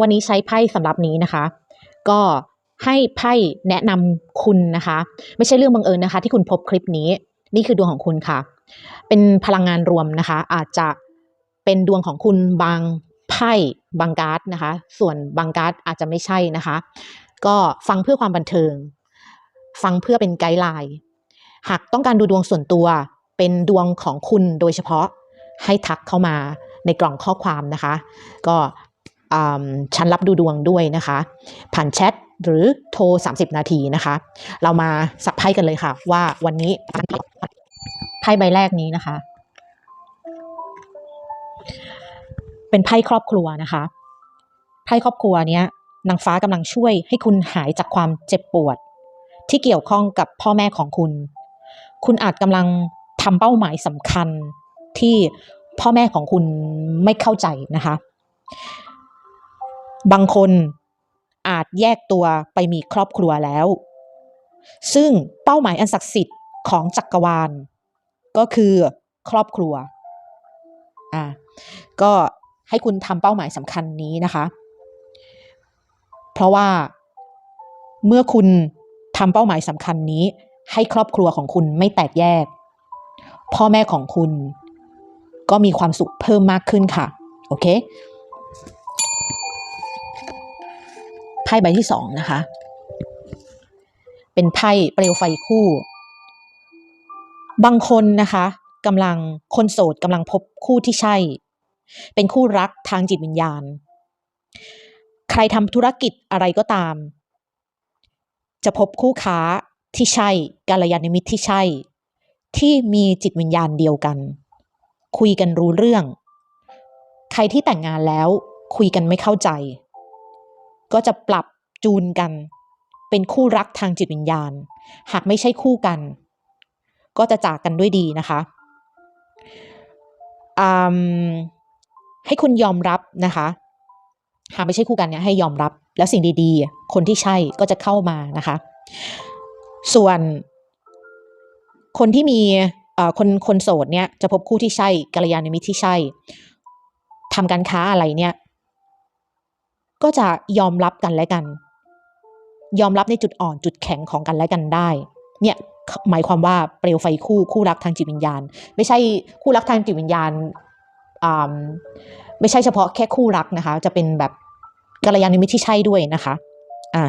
วันนี้ใช้ไพ่สำหรับนี้นะคะ ก็ให้ไพ่แนะนำคุณนะคะ ไม่ใช่เรื่องบังเอิญนะคะ ที่คุณพบคลิปนี้ นี่คือดวงของคุณค่ะ เป็นพลังงานรวมนะคะ อาจจะเป็นดวงของคุณบางไพ่บางการ์ดนะคะ ส่วนบางการ์ดอาจจะไม่ใช่นะคะ ก็ฟังเพื่อความบันเทิง ฟังเพื่อเป็นไกด์ไลน์หากต้องการดูดวงส่วนตัว เป็นดวงของคุณโดยเฉพาะให้ทักเข้ามาในกล่องข้อความนะคะ ก็ อ่าฉันรับดูดวงด้วยนะคะ ผ่านแชทหรือโทร 30 นาทีนะคะ เรามาสับไพ่กันเลยค่ะ ว่าวันนี้ไพ่ใบแรกนี้นะคะ เป็นไพ่ครอบครัวนะคะไพ่ครอบครัวเนี้ยนางฟ้ากำลังช่วยให้คุณหายจากความเจ็บปวด ที่เกี่ยวข้องกับพ่อแม่ของคุณ คุณอาจกำลังทำเป้าหมายสำคัญที่พ่อแม่ของคุณไม่เข้าใจนะคะ บางคนอาจแยกตัวไปมีครอบครัวแล้ว ซึ่งเป้าหมายอันศักดิ์สิทธิ์ของจักรวาล ก็คือครอบครัวอ่าก็ให้คุณทำเป้าหมายสำคัญนี้นะคะ เพราะว่าเมื่อคุณทำเป้าหมายสำคัญนี้ ให้ครอบครัวของคุณไม่แตกแยก พ่อแม่ของคุณ ก็มีความสุขเพิ่มมากขึ้นค่ะ โอเค ไพ่ใบที่สองนะคะ เป็นไพ่เปลวไฟคู่ บางคนนะคะกำลังคนโสดกำลังพบคู่ที่ใช่ เป็นคู่รักทางจิตวิญญาณ ใครทำธุรกิจอะไรก็ตาม จะพบคู่ค้าที่ใช่กาลยานมิตรที่ใช่ ที่มีจิตวิญญาณเดียวกัน คุยกันรู้เรื่อง ใครที่แต่งงานแล้วคุยกันไม่เข้าใจ ก็จะปรับจูนกัน เป็นคู่รักทางจิตวิญญาณ หากไม่ใช่คู่กัน ก็จะจากกันด้วยดีนะคะอืมให้คุณยอมรับนะคะ หากไม่ใช่คู่กันเนี่ยให้ยอมรับแล้วสิ่งดีๆ คนที่ใช่ก็จะเข้ามานะคะ ส่วนคนที่มีเอ่อคนคนโสดเนี่ยจะพบคู่ที่ใช่กัลยาณมิตรที่ใช่ทำการค้าอะไรเนี่ย ก็จะยอมรับกันและกัน ยอมรับในจุดอ่อนจุดแข็งของกันและกันได้ เนี่ยหมายความว่าเปลวไฟคู่คู่รักทางจิตวิญญาณ ไม่ใช่คู่รักทางจิตวิญญาณอ่าไม่ใช่เฉพาะแค่คู่รักนะคะ จะเป็นแบบกัลยาณมิตรที่ใช่ด้วยนะคะอ่า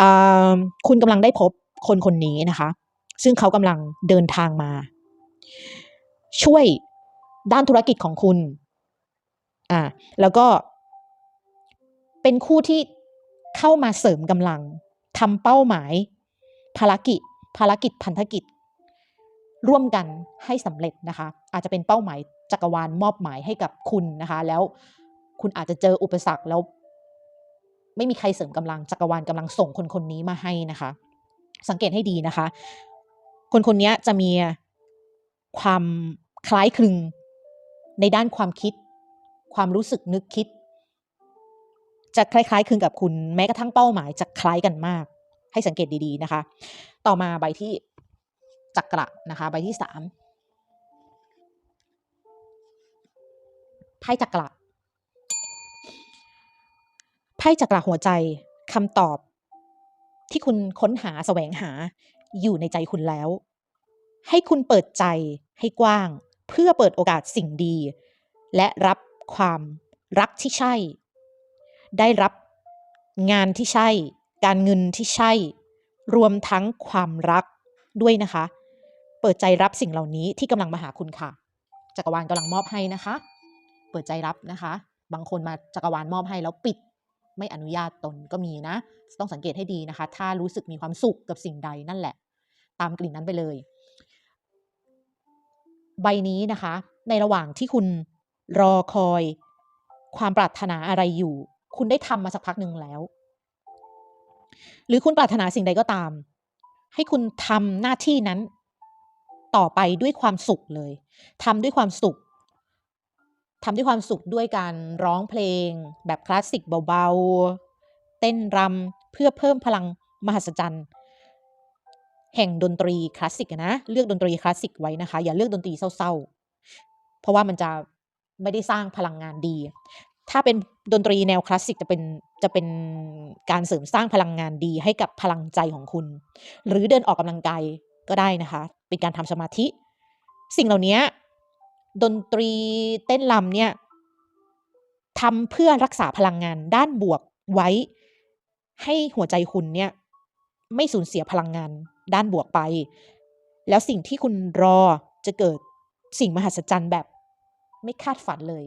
อ่าคุณกำลังได้พบคนคนนี้นะคะ ซึ่งเขากำลังเดินทางมา ช่วยด้านธุรกิจของคุณอ่าแล้วก็ เป็นคู่ที่เข้ามาเสริมกำลังทำเป้าหมาย ภารกิจ ภารกิจพันธกิจ ร่วมกันให้สำเร็จนะคะ อาจจะเป็นเป้าหมายจักรวาลมอบหมายให้กับคุณนะคะ แล้วคุณอาจจะเจออุปสรรคแล้วไม่มีใครเสริมกำลังจักรวาลกำลังส่งคนคนนี้มาให้นะคะ สังเกตให้ดีนะคะ คนคนนี้จะมีความคล้ายคลึงในด้านความคิด ความรู้สึกนึกคิด จะคล้ายๆคลึงกับคุณแม้กระทั่งเป้าหมายจะคล้ายกันมาก ให้สังเกตดีๆนะคะ ต่อมาใบที่จักระนะคะ ใบที่สามไพ่จักระไพ่จักระหัวใจคำตอบที่คุณค้นหาแสวงหาอยู่ในใจคุณแล้ว ให้คุณเปิดใจให้กว้าง เพื่อเปิดโอกาสสิ่งดี และรับความรักที่ใช่ ได้รับงานที่ใช่ การเงินที่ใช่ รวมทั้งความรักด้วยนะคะ เปิดใจรับสิ่งเหล่านี้ที่กำลังมาหาคุณค่ะ จักรวาลกำลังมอบให้นะคะ เปิดใจรับนะคะ บางคนมาจักรวาลมอบให้แล้วปิดไม่อนุญาตตนก็มีนะ ต้องสังเกตให้ดีนะคะ ถ้ารู้สึกมีความสุขกับสิ่งใดนั่นแหละ ตามกลิ่นนั้นไปเลย ใบนี้นะคะ ในระหว่างที่คุณรอคอย ความปรารถนาอะไรอยู่ คุณได้ทำมาสักพักหนึ่งแล้ว หรือคุณปรารถนาสิ่งใดก็ตาม ให้คุณทำหน้าที่นั้น ต่อไปด้วยความสุขเลยทำด้วยความสุขทำด้วยความสุขด้วยการร้องเพลง แบบคลาสสิกเบาๆ เต้นรำเพื่อเพิ่มพลังมหัศจรรย์แห่งดนตรีคลาสสิกนะเลือกดนตรีคลาสสิกไว้นะคะ อย่าเลือกดนตรีเศร้าๆ เพราะว่ามันจะไม่ได้สร้างพลังงานดี ถ้าเป็นดนตรีแนวคลาสสิกจะเป็นจะเป็นการเสริมสร้างพลังงานดีให้กับพลังใจของคุณ หรือเดินออกกำลังกายก็ได้นะคะ เป็นการทำสมาธิ สิ่งเหล่านี้ดนตรีเต้นรำเนี่ยทำเพื่อรักษาพลังงานด้านบวกไว้ ให้หัวใจคุณเนี่ยไม่สูญเสียพลังงานด้านบวกไป แล้วสิ่งที่คุณรอจะเกิดสิ่งมหัศจรรย์แบบไม่คาดฝันเลย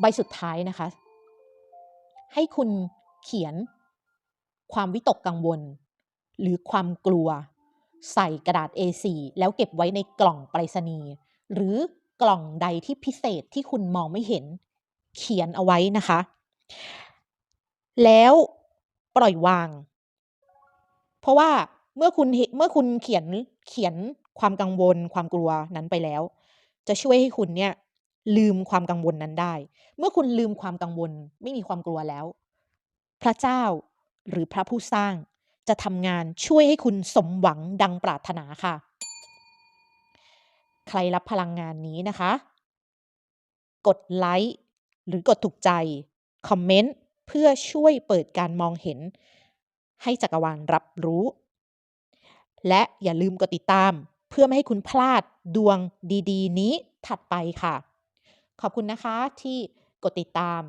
ใบสุดท้ายนะคะ ให้คุณเขียนความวิตกกังวล หรือความกลัว ใส่กระดาษ A4 แล้วเก็บไว้ในกล่องไปรษณีย์หรือกล่องใดที่พิเศษที่คุณมองไม่เห็น เขียนเอาไว้นะคะ แล้วปล่อยวาง เพราะว่าเมื่อคุณเห็นเมื่อคุณเขียนเขียนความกังวลความกลัวนั้นไปแล้ว จะช่วยให้คุณเนี่ย ลืมความกังวลนั้นได้ เมื่อคุณลืมความกังวล ไม่มีความกลัวแล้ว พระเจ้าหรือพระผู้สร้างจะทำงานช่วยให้คุณสมหวังดังปรารถนาค่ะ ใครรับพลังงานนี้นะคะ กดไลค์หรือกดถูกใจ คอมเมนต์เพื่อช่วยเปิดการมองเห็น ให้จักรวาลรับรู้ และอย่าลืมกดติดตาม เพื่อไม่ให้คุณพลาดดวงดี ๆ นี้ถัดไปค่ะ ขอบคุณนะคะที่กดติดตาม